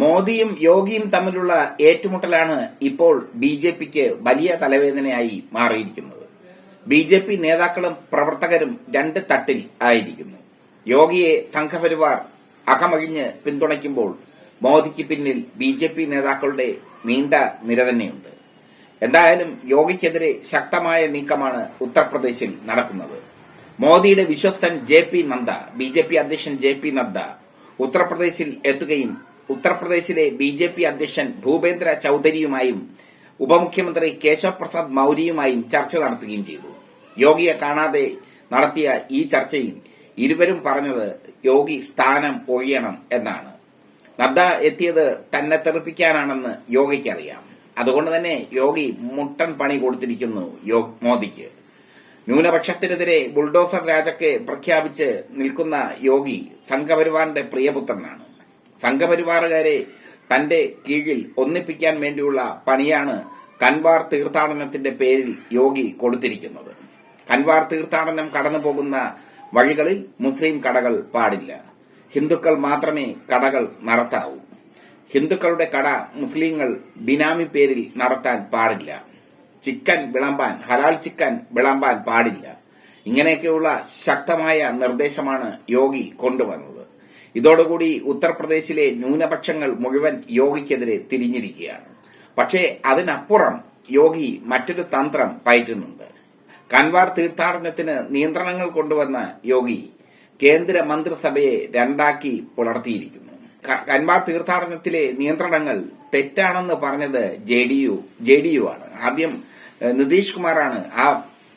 മോദിയും യോഗിയും തമ്മിലുള്ള ഏറ്റുമുട്ടലാണ് ഇപ്പോൾ ബി ജെ പിക്ക് വലിയ തലവേദനയായി മാറിയിരിക്കുന്നത്. ബി ജെ പി നേതാക്കളും പ്രവർത്തകരും രണ്ട് തട്ടിൽ ആയിരിക്കുന്നു. യോഗിയെ സംഘപരിവാർ അകമകിഞ്ഞ് പിന്തുണയ്ക്കുമ്പോൾ മോദിക്ക് പിന്നിൽ ബി ജെ പി നേതാക്കളുടെ നീണ്ട നിര തന്നെയുണ്ട്. എന്തായാലും യോഗിക്കെതിരെ ശക്തമായ നീക്കമാണ് ഉത്തർപ്രദേശിൽ നടക്കുന്നത്. മോദിയുടെ വിശ്വസ്തൻ J P Nadda B J P അധ്യക്ഷൻ ജെ പി നദ്ദ ഉത്തർപ്രദേശിൽ എത്തുകയും ഉത്തർപ്രദേശിലെ ബി ജെ പി അധ്യക്ഷൻ ഭൂപേന്ദ്ര ചൌധരിയുമായും ഉപമുഖ്യമന്ത്രി കേശവ് പ്രസാദ് മൌര്യയുമായും ചർച്ച നടത്തുകയും ചെയ്തു. യോഗിയെ കാണാതെ നടത്തിയ ഈ ചർച്ചയിൽ ഇരുവരും പറഞ്ഞത് യോഗി സ്ഥാനം ഒഴിയണം എന്നാണ്. നദ്ദ എത്തിയത് തന്നെ തെറിപ്പിക്കാനാണെന്ന് യോഗിക്കറിയാം. അതുകൊണ്ട് തന്നെ യോഗി മുട്ടൻ പണി കൊടുത്തിരിക്കുന്നു മോദിക്ക്. ന്യൂനപക്ഷത്തിനെതിരെ ബുൾഡോസർ രാജക്കെ പ്രഖ്യാപിച്ച് നിൽക്കുന്ന യോഗി സംഘപരിവാറിന്റെ പ്രിയപുത്രനാണ്. സംഘപരിവാറുകാരെ തന്റെ കീഴിൽ ഒന്നിപ്പിക്കാൻ വേണ്ടിയുള്ള പണിയാണ് കൻവാർ തീർത്ഥാടനത്തിന്റെ പേരിൽ യോഗി കൊടുത്തിരിക്കുന്നത്. കൻവാർ തീർത്ഥാടനം കടന്നു പോകുന്ന വഴികളിൽ മുസ്ലിം കടകൾ പാടില്ല. ഹിന്ദുക്കൾ മാത്രമേ കടകൾ നടത്താവൂ. ഹിന്ദുക്കളുടെ കട മുസ്ലിങ്ങൾ ബിനാമി പേരിൽ നടത്താൻ പാടില്ല. ചിക്കൻ വിളമ്പാൻ ഹലാൽ ചിക്കൻ വിളമ്പാൻ പാടില്ല. ഇങ്ങനെയൊക്കെയുള്ള ശക്തമായ നിർദ്ദേശമാണ് യോഗി കൊണ്ടുവന്നത്. ഇതോടുകൂടി ഉത്തർപ്രദേശിലെ ന്യൂനപക്ഷങ്ങൾ മുഴുവൻ യോഗിക്കെതിരെ തിരിഞ്ഞിരിക്കുകയാണ്. പക്ഷേ അതിനപ്പുറം യോഗി മറ്റൊരു തന്ത്രം പയറ്റുന്നുണ്ട്. കൻവാർ തീർത്ഥാടനത്തിന് നിയന്ത്രണങ്ങൾ കൊണ്ടുവന്ന യോഗി കേന്ദ്ര മന്ത്രിസഭയെ രണ്ടാക്കി പുലർത്തിയിരിക്കുന്നു. കൻവാർ തീർത്ഥാടനത്തിലെ നിയന്ത്രണങ്ങൾ തെറ്റാണെന്ന് പറഞ്ഞത് J D U J D U ആണ്. ആദ്യം നിതീഷ് കുമാറാണ് ആ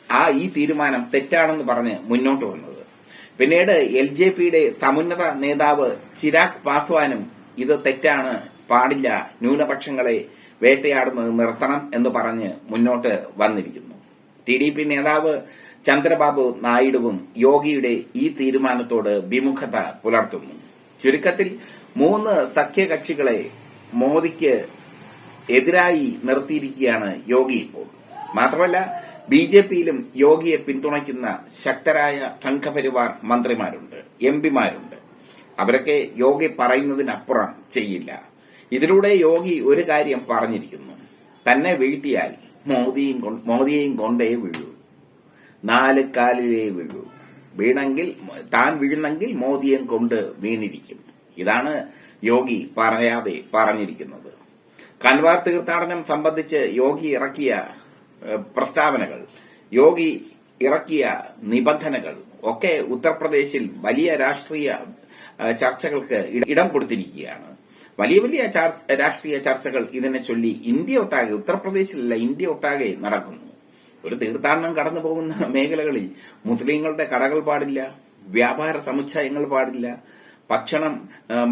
ആ ഈ തീരുമാനം തെറ്റാണെന്ന് പറഞ്ഞ് മുന്നോട്ട് വന്നത്. പിന്നീട് എൽ ജെ പിയുടെ സമുന്നത നേതാവ് ചിരാഗ് പാസ്വാനും ഇത് തെറ്റാണ് പാടില്ല ന്യൂനപക്ഷങ്ങളെ വേട്ടയാടുന്നത് നിർത്തണം എന്ന് പറഞ്ഞ് മുന്നോട്ട് വന്നിരിക്കുന്നു. ടി ഡി പി നേതാവ് ചന്ദ്രബാബു നായിഡുവും യോഗിയുടെ ഈ തീരുമാനത്തോട് വിമുഖത പുലർത്തുന്നു. ചുരുക്കത്തിൽ മൂന്ന് സഖ്യകക്ഷികളെ മോദിക്ക് എതിരായി നിർത്തിയിരിക്കുകയാണ് യോഗി ഇപ്പോൾ. മാത്രമല്ല ബി ജെ പിയിലും യോഗിയെ പിന്തുണയ്ക്കുന്ന ശക്തരായ സംഘപരിവാർ മന്ത്രിമാരുണ്ട് എം പിമാരുണ്ട്. അവരൊക്കെ യോഗി പറയുന്നതിനപ്പുറം ചെയ്യില്ല. ഇതിലൂടെ യോഗി ഒരു കാര്യം പറഞ്ഞിരിക്കുന്നു. തന്നെ വീഴ്ത്തിയാൽ മോദിയും മോദിയെയും കൊണ്ടേ വീഴൂ. നാല് കാലിലേ വീഴൂ. വീണെങ്കിൽ താൻ വീഴുന്നെങ്കിൽ മോദിയും കൊണ്ട് വീണിരിക്കും. ഇതാണ് യോഗി പറയാതെ പറഞ്ഞിരിക്കുന്നത്. കൻവാർ തീർത്ഥാടനം സംബന്ധിച്ച് യോഗി ഇറക്കിയ പ്രസ്താവനകൾ യോഗി ഇറക്കിയ നിബന്ധനകൾ ഒക്കെ ഉത്തർപ്രദേശിൽ വലിയ രാഷ്ട്രീയ ചർച്ചകൾക്ക് ഇടം കൊടുത്തിരിക്കുകയാണ്. വലിയ വലിയ രാഷ്ട്രീയ ചർച്ചകൾ ഇതിനെ ചൊല്ലി ഇന്ത്യ ഒട്ടാകെ ഉത്തർപ്രദേശിലല്ല ഇന്ത്യ ഒട്ടാകെ നടക്കുന്നു. ഒരു തീർത്ഥാടനം കടന്നു പോകുന്ന മേഖലകളിൽ മുസ്ലിങ്ങളുടെ കടകൾ പാടില്ല വ്യാപാര സമുച്ചയങ്ങൾ പാടില്ല ഭക്ഷണം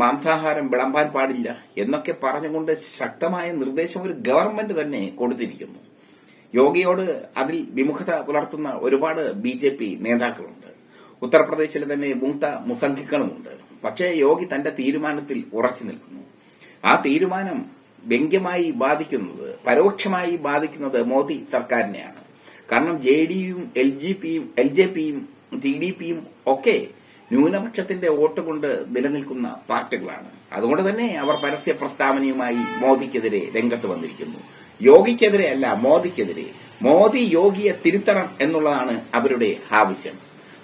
മാംസാഹാരം വിളമ്പാൻ പാടില്ല എന്നൊക്കെ പറഞ്ഞുകൊണ്ട് ശക്തമായ നിർദ്ദേശം ഒരു ഗവൺമെന്റ് തന്നെ കൊടുത്തിരിക്കുന്നു. യോഗിയോട് അതിൽ വിമുഖത പുലർത്തുന്ന ഒരുപാട് ബി ജെ പി നേതാക്കളുണ്ട്. ഉത്തർപ്രദേശിലെ തന്നെ മുക്ത മുസംഘികളുമുണ്ട് പക്ഷേ യോഗി തന്റെ തീരുമാനത്തിൽ ഉറച്ചു നിൽക്കുന്നു. ആ തീരുമാനം വ്യംഗ്യമായി ബാധിക്കുന്നത് പരോക്ഷമായി ബാധിക്കുന്നത് മോദി സർക്കാരിനെയാണ്. കാരണം ജെ ഡിയും എൽ ജി പിയും എൽ ജെ പിയും ടി ഡി പിയും ഒക്കെ ന്യൂനപക്ഷത്തിന്റെ വോട്ട് കൊണ്ട് നിലനിൽക്കുന്ന പാർട്ടികളാണ്. അതുകൊണ്ട് തന്നെ അവർ പരസ്യ പ്രസ്താവനയുമായി മോദിക്കെതിരെ രംഗത്ത് വന്നിരിക്കുന്നു. യോഗിക്കെതിരെ അല്ല മോദിക്കെതിരെ. മോദി യോഗിയെ തിരുത്തണം എന്നുള്ളതാണ് അവരുടെ ആവശ്യം.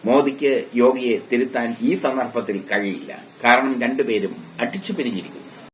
മോദിക്ക് യോഗിയെ തിരുത്താൻ ഈ സന്ദർഭത്തിൽ കഴിയില്ല. കാരണം രണ്ടുപേരും അടിച്ചു പിരിഞ്ഞിരിക്കുന്നു